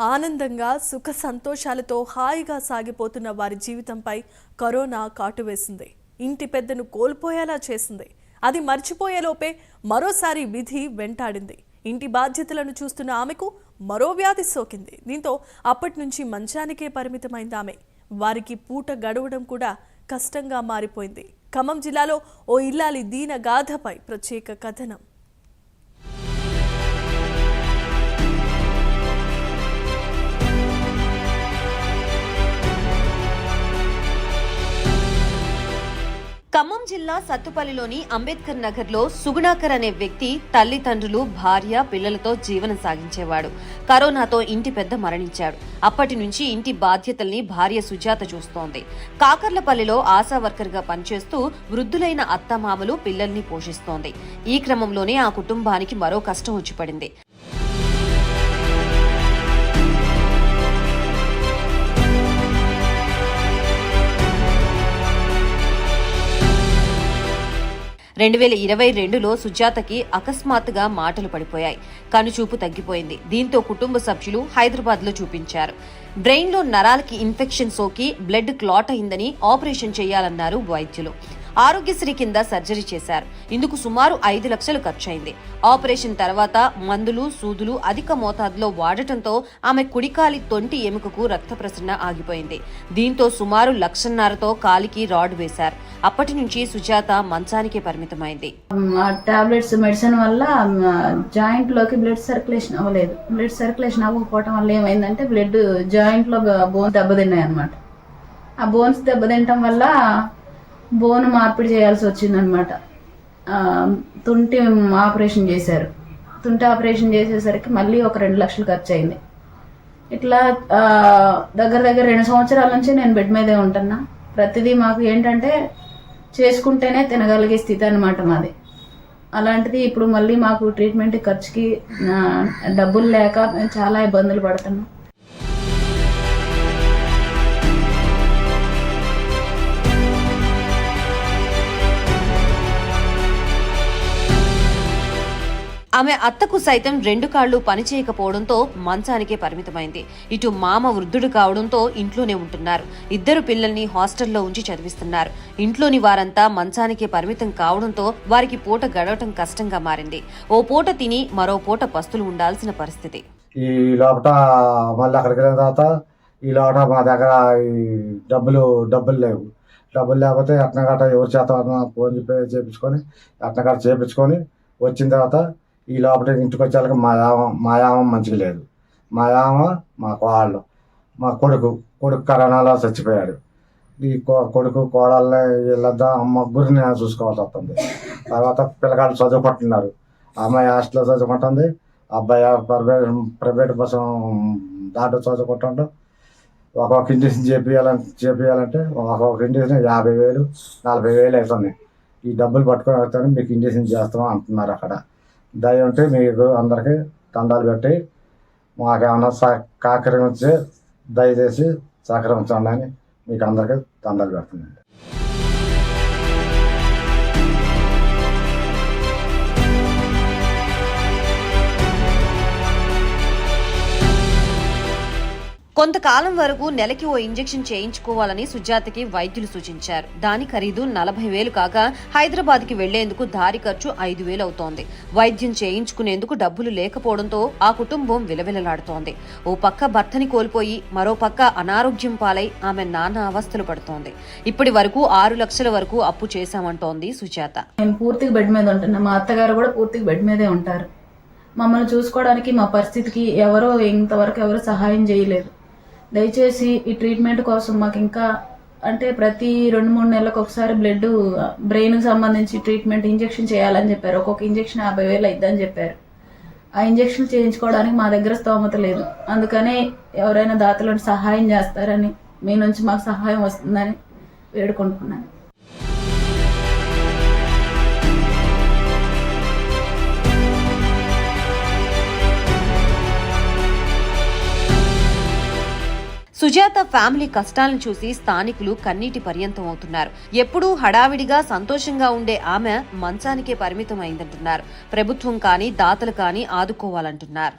ఆనందంగా సుఖ సంతోషాలతో హాయిగా సాగిపోతున్న వారి జీవితంపై కరోనా కాటు వేసింది. ఇంటి పెద్దను కోల్పోయేలా చేసింది. అది మర్చిపోయేలోపే మరోసారి విధి వెంటాడింది. ఇంటి బాధ్యతలను చూస్తున్న ఆమెకు మరో వ్యాధి సోకింది. దీంతో అప్పటి నుంచి మంచానికే పరిమితమైంది ఆమె. వారికి పూట గడవడం కూడా కష్టంగా మారిపోయింది. ఖమ్మం జిల్లాలో ఓ ఇల్లాలి దీన గాథపై ప్రత్యేక కథనం. ఖమ్మం జిల్లా సత్తుపల్లిలోని అంబేద్కర్ నగర్లో సుగుణాకర్ అనే వ్యక్తి తల్లిదండ్రులు భార్య పిల్లలతో జీవనం సాగించేవాడు. కరోనాతో ఇంటి పెద్ద మరణించాడు. అప్పటి నుంచి ఇంటి బాధ్యతల్ని భార్య సుజాత చూస్తోంది. కాకర్లపల్లిలో ఆశా వర్కర్గా పనిచేస్తూ వృద్ధులైన అత్తమామలు పిల్లల్ని పోషిస్తోంది. ఈ క్రమంలోనే ఆ కుటుంబానికి మరో కష్టం వచ్చిపడింది రెండు వేల ఇరవై రెండులో సుజాతకి అకస్మాత్తుగా మాటలు పడిపోయాయి. కనుచూపు తగ్గిపోయింది. దీంతో కుటుంబ సభ్యులు హైదరాబాద్లో చూపించారు. బ్రెయిన్లో నరాలకి ఇన్ఫెక్షన్ సోకి బ్లడ్ క్లాట్ అయిందని ఆపరేషన్ చేయాలన్నారు వైద్యులు. ఆరోగ్యశ్రీ కింద సర్జరీ చేశారు. ఇందుకు సుమారు ఐదు లక్షలు ఖర్చయింది. ఆపరేషన్ తర్వాత మందులు సూదులు అధిక మోతాదులో వాడటంతో ఆమె కుడికాలి తొంటి ఎముకకు రక్త ప్రసరణ ఆగిపోయింది. దీంతో సుమారు లక్షన్నరతో కాలికి రాడ్ వేశారు. అప్పటి నుంచి సుజాత మంచానికే పరిమితమైంది. టాబ్లెట్స్ మెడిసిన్ వల్ల జాయింట్లోకి బ్లడ్ సర్క్యులేషన్ అవ్వలేదు. బ్లడ్ సర్క్యులేషన్ అవ్వకపోవటం వల్ల ఏమైందంటే బ్లడ్ జాయింట్లో బోన్ దెబ్బతిన్నాయి అనమాట ఆ బోన్స్ దెబ్బతినటం వల్ల బోన్ మార్పిడి చేయాల్సి వచ్చిందనమాట తుంటి ఆపరేషన్ చేశారు. తుంటి ఆపరేషన్ చేసేసరికి మళ్ళీ ఒక రెండు లక్షలు ఖర్చు అయింది ఇట్లా దగ్గర దగ్గర రెండు సంవత్సరాల నుంచి నేను బెడ్ మీదే ఉంటున్నా. ప్రతిదీ మాకు ఏంటంటే చేసుకుంటేనే తినగలిగే స్థితి అనమాట మాది. అలాంటిది ఇప్పుడు మళ్ళీ మాకు ట్రీట్మెంట్ ఖర్చుకి డబ్బులు లేక మేము చాలా ఇబ్బందులు పడుతున్నాం. ఆమె అత్తకు సైతం రెండు కాళ్ళు పనిచేయకపోవడంతో మంచానికే పరిమితమైంది. ఇటు మామ వృద్ధుడు కావడంతో ఇంట్లోనే ఉంటున్నారు. ఇద్దరు పిల్లల్ని హాస్టల్లో ఉంచి చదివిస్తున్నారు. ఇంట్లోని వారంతా మంచానికే పరిమితం కావడంతో వారికి పూట గడవటం కష్టంగా మారింది. ఓ పూట తిని మరో పూట పస్తులు ఉండాల్సిన పరిస్థితి. ఈ లోపల మళ్ళీ అక్కడికి వెళ్ళిన తర్వాత ఈ లోపల మా దగ్గర డబ్బులు డబ్బులు లేవు. డబ్బులు లేకపోతే అట్నగట్ట ఎవరి చేత ఫోన్ పే చేయించుకొని అట్నగట్ట చేయించుకొని వచ్చిన తర్వాత ఈ లోపల ఇంటికి వచ్చేలాగా మా యామ మా యామ మంచిగా లేదు. మా యామ మా కోళ్ళు మా కొడుకు కొడుకు కరోనాలో చచ్చిపోయాడు. ఈ కొ- కొడుకు కోడళ్ళని వీళ్ళద్దా ముగ్గురిని చూసుకోవాల్సి వస్తుంది. తర్వాత పిల్లగాళ్ళు చదువుకుంటున్నారు. అమ్మాయి హాస్టల్లో చదువుకుంటుంది. అబ్బాయి ప్రైవేట్ ప్రైవేట్ బస్సు దాంట్లో చదువుకుంటుంటాం ఒక్కొక్క ఇండిషన్ చేపియాలంటే చేపియాలంటే ఒక్కొక్క ఇండిషన్ యాభై వేలు నలభై వేలు అవుతుంది. ఈ డబ్బులు పట్టుకొని వస్తాను మీకు ఇంజక్షన్ చేస్తాం అంటున్నారు అక్కడ. దయ ఉంటే మీకు అందరికీ దండాలు పెట్టి మాకేమన్నా సహకరించి దయచేసి సహకరించండి అని మీకు అందరికీ దండాలు పెడుతున్నాను. కొంతకాలం వరకు నెలకి ఓ ఇంజెక్షన్ చేయించుకోవాలని సుజాతకి వైద్యులు సూచించారు. దాని ఖరీదు నలభై వేలు కాగా హైదరాబాద్కి వెళ్ళేందుకు దారి ఖర్చు ఐదు వేలు అవుతోంది. వైద్యం చేయించుకునేందుకు డబ్బులు లేకపోవడంతో ఆ కుటుంబం విలవిలలాడుతోంది. ఓ పక్క భర్తని కోల్పోయి మరో పక్క అనారోగ్యం పాలై ఆమె నానా అవస్థలు పడుతోంది. ఇప్పటి వరకు ఆరు లక్షల వరకు అప్పు చేశామంటోంది సుజాత. మేము పూర్తిగా బెడ్ మీద ఉంటున్నాం. మా అత్తగారు కూడా పూర్తిగా బెడ్ మీదే ఉంటారు. మమ్మల్ని చూసుకోవడానికి మా పరిస్థితికి ఎవరో ఇంతవరకు ఎవరు సహాయం చేయలేదు. దయచేసి ఈ ట్రీట్మెంట్ కోసం మాకు ఇంకా అంటే ప్రతి రెండు మూడు నెలలకు ఒకసారి బ్లడ్ బ్రెయిన్కి సంబంధించి ట్రీట్మెంట్ ఇంజెక్షన్ చేయాలని చెప్పారు. ఒక్కొక్క ఇంజెక్షన్ యాభై వేలు అయిద్దని చెప్పారు. ఆ ఇంజెక్షన్ చేయించుకోవడానికి మా దగ్గర స్తోమత లేదు. అందుకనే ఎవరైనా దాతలను సహాయం చేస్తారని మీ నుంచి మాకు సహాయం వస్తుందని వేడుకుంటున్నాను. సుజాత ఫ్యామిలీ కష్టాలను చూసి స్థానికులు కన్నీటి పర్యంతం అవుతున్నారు. ఎప్పుడూ హడావిడిగా సంతోషంగా ఉండే ఆమె మంచానికే పరిమితం అయిందంటున్నారు ప్రభుత్వం కానీ దాతలు కానీ ఆదుకోవాలంటున్నారు.